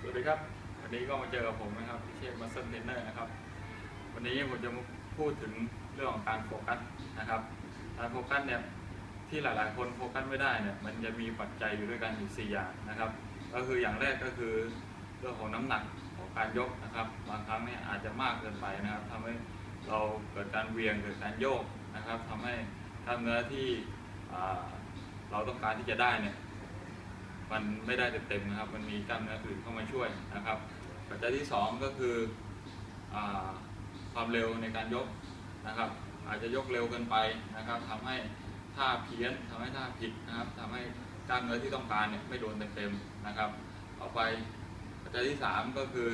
สวัสดีครับ วันนี้ก็มาเจอกับผมนะครับเชฟมาสเตอร์เทรนเนอร์นะครับ วันนี้ผมจะมาพูดถึงเรื่องของการโฟกัสนะครับ การโฟกัสเนี่ยที่หลายๆ คนโฟกัสไม่ได้เนี่ยมันจะมีปัจจัยอยู่ด้วยกันอยู่4อย่างนะครับ ก็คืออย่างแรกก็คือเรื่องของน้ำหนักของการยกนะครับ บางครั้งเนี่ยอาจจะมากเกินไปนะครับทำให้เราเกิดการเวียงเกิดการโยกนะครับทำให้กล้ามเนื้อที่เราต้องการที่จะได้เนี่ย มันไม่ได้เต็มๆนะครับ มันมีกล้ามเนื้ออื่นเข้ามาช่วยนะครับ ปัจจัยที่ 2 ก็คืออความเร็วในการยกนะครับ อาจจะยกเร็วเกินไปนะครับทำให้ท่าเพี้ยนทำให้ท่าผิดนะครับทำให้กล้ามเนื้อที่ต้องการเนี่ยไม่โดนเต็มๆนะครับต่อไปปัจจัยที่ 3 ก็คือ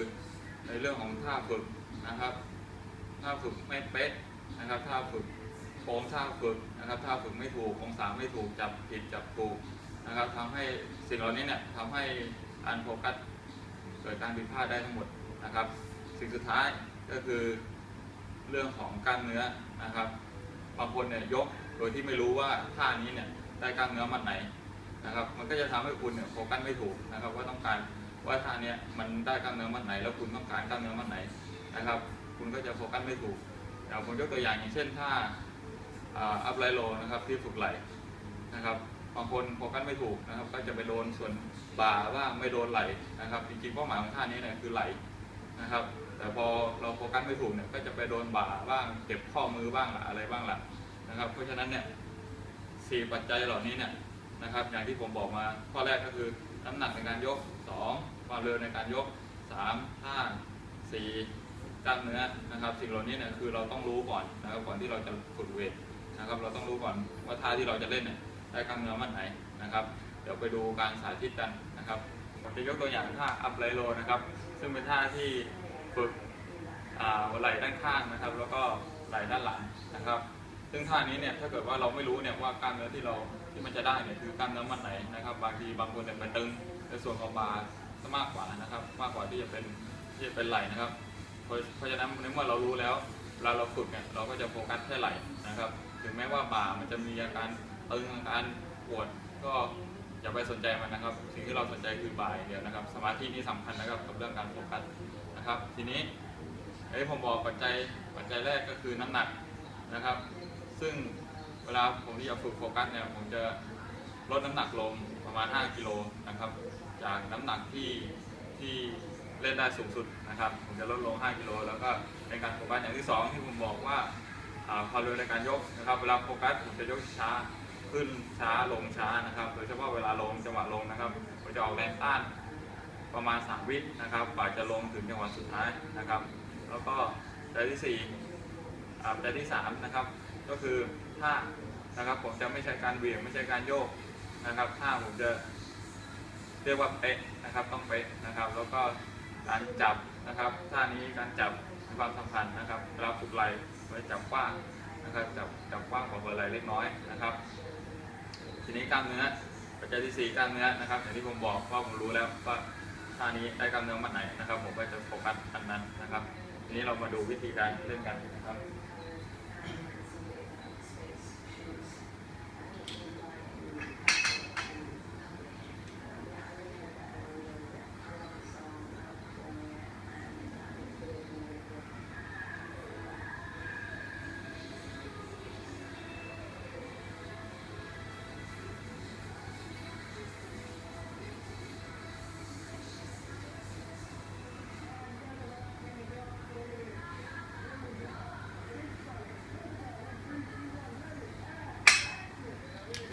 ในเรื่องของท่าฝึกนะครับท่าฝึกไม่เป๊ะนะครับท่าฝึกโค้งท่าฝึกนะครับท่าฝึกไม่ถูกองศาไม่ถูกจับผิดจับถูก นะครับทำให้สิ่งเหล่านี้เนี่ยทำให้การโฟกัสเกิดการผิดพลาดได้ทั้งหมดนะครับ สิ่งสุดท้ายก็คือเรื่องของกล้ามเนื้อนะครับบางคนเนี่ยยกโดยที่ไม่รู้ว่าท่านี้เนี่ยได้กล้ามเนื้อมัดไหนนะครับ มันก็จะทำให้คุณเนี่ยโฟกัสไม่ถูกนะครับ ว่าต้องการว่าท่านี้มันได้กล้ามเนื้อมัดไหน แล้วคุณต้องการกล้ามเนื้อมัดไหนนะครับ คุณก็จะโฟกัสไม่ถูกอย่างผมยกตัวอย่างอย่างเช่นท่าอัพไลโลนะครับที่ฝึกไหลนะครับ บางคนโฟกัสไม่ถูกนะครับ ก็จะไปโดนส่วนบ่าว่างไม่โดนไหลนะครับ จริงๆเป้าหมายของท่านี้เนี่ยคือไหลนะครับ แต่พอเราโฟกัสไม่ถูกเนี่ยก็จะไปโดนบ่าบ้างเก็บข้อมือบ้างละอะไรบ้างละนะครับ เพราะฉะนั้นเนี่ยสี่ปัจจัยเหล่านี้เนี่ยนะครับ อย่างที่ผมบอกมาข้อแรกก็คือน้ำหนักในการยกสองความเร็วในการยกสามท่าสี่กล้ามเนื้อนะครับ สิ่งเหล่านี้เนี่ยคือเราต้องรู้ก่อนนะครับก่อนที่เราจะฝึกเวทนะครับ เราต้องรู้ก่อนว่าท่าที่เราจะเล่นเนี่ย ได้กล้ามเนื้อมันไหนนะครับ เดี๋ยวไปดูการสาธิตกันนะครับผมจะยกตัวอย่างท่าอัพไลโลนะครับ ซึ่งเป็นท่าที่ฝึกอ่าหัวไหล่ด้านข้างนะครับ แล้วก็ไหล่ด้านหลังนะครับ ซึ่งท่านี้เนี่ยถ้าเกิดว่าเราไม่รู้เนี่ยว่ากล้ามเนื้อที่เราที่มันจะได้เนี่ยคือกล้ามเนื้อมันไหนนะครับ บางทีบางคนเนี่ยไปตึงในส่วนของบาซะมากกว่านะครับ มากกว่าที่จะเป็นที่จะเป็นไหล่นะครับเพราะฉะนั้นในเมื่อเรารู้แล้วเวลาเราฝึกเนี่ยเราก็จะโฟกัสแค่ไหล่นะครับ ถึงแม้ว่าบ่ามันจะมีอาการ ตึงอาการปวดก็อย่าไปสนใจมันนะครับ สิ่งที่เราสนใจคือบ่ายเดียวนะครับ สมาธินี่สำคัญนะครับกับเรื่องการโฟกัสนะครับ ทีนี้ไอ้ผมบอกปัจจัยปัจจัยแรกก็คือน้ำหนักนะครับ ซึ่งเวลาผมที่จะฝึกโฟกัสเนี่ยผมจะลดน้ำหนักลงประมาณ 5 กิโลนะครับ จากน้ำหนักที่ที่เล่นได้สูงสุดนะครับ ผมจะลดลง 5 กิโลแล้วก็ในการโฟกัสอย่างที่ 2 ที่ผมบอกว่าความเร็วในการยกนะครับ เวลาโฟกัสผมจะยกช้า ขึ้นช้าลงช้านะครับ โดยเฉพาะเวลาลงจังหวะลงนะครับผมจะออกแรงต้านประมาณ 3 วินะครับกว่าจะลงถึงจังหวะสุดท้ายนะครับ แล้วก็ใจที่4อ่าประเด็นที่3นะครับ ก็คือท่านะครับผมจะไม่ใช้การเหวี่ยงไม่ใช่การโยกนะครับท่าผมจะเรียกว่าเป๊ะนะครับต้องเป๊ะนะครับ แล้วก็การจับนะครับท่านี้การจับความสำคัญนะครับเวลาฝึกไหลไว้จับกว้าง นะครับจับจับกว้างกว่าเบอร์ไหลเล็กน้อยนะครับ ทีนี้กล้ามเนื้อปัจจัยที่สี่กล้ามเนื้อนะครับอย่างที่ผมบอกว่าผมรู้แล้วว่าท่านี้ได้กล้ามเนื้อมัดไหนนะครับ ผมก็จะโฟกัสอันนั้นนะครับ ทีนี้เรามาดูวิธีการเล่นกันนะครับ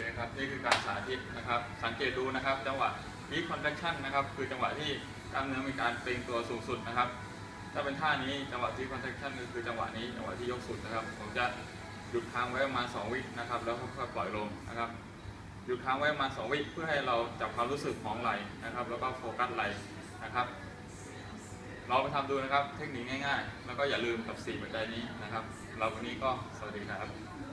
โอเคครับนี่คือการสาธิตนะครับ สังเกตดูนะครับ จังหวะ deep contraction นะครับ คือจังหวะที่กล้ามเนื้อมีการเปล่งตัวสูงสุดนะครับ ถ้าเป็นท่านี้จังหวะ deep contraction ก็คือจังหวะนี้จังหวะที่ยกสุดนะครับ ผมจะหยุดค้างไว้ประมาณ2วินะครับ แล้วค่อยๆปล่อยลงนะครับหยุดค้างไว้ประมาณ2วิเพื่อให้เราจับความรู้สึกของไหล่นะครับ แล้วก็โฟกัสไหล่นะครับลองไปทำดูนะครับ เทคนิคง่ายๆ แล้วก็อย่าลืมกับ4ปัจจัยนี้นะครับ เราวันนี้ก็สวัสดีครับ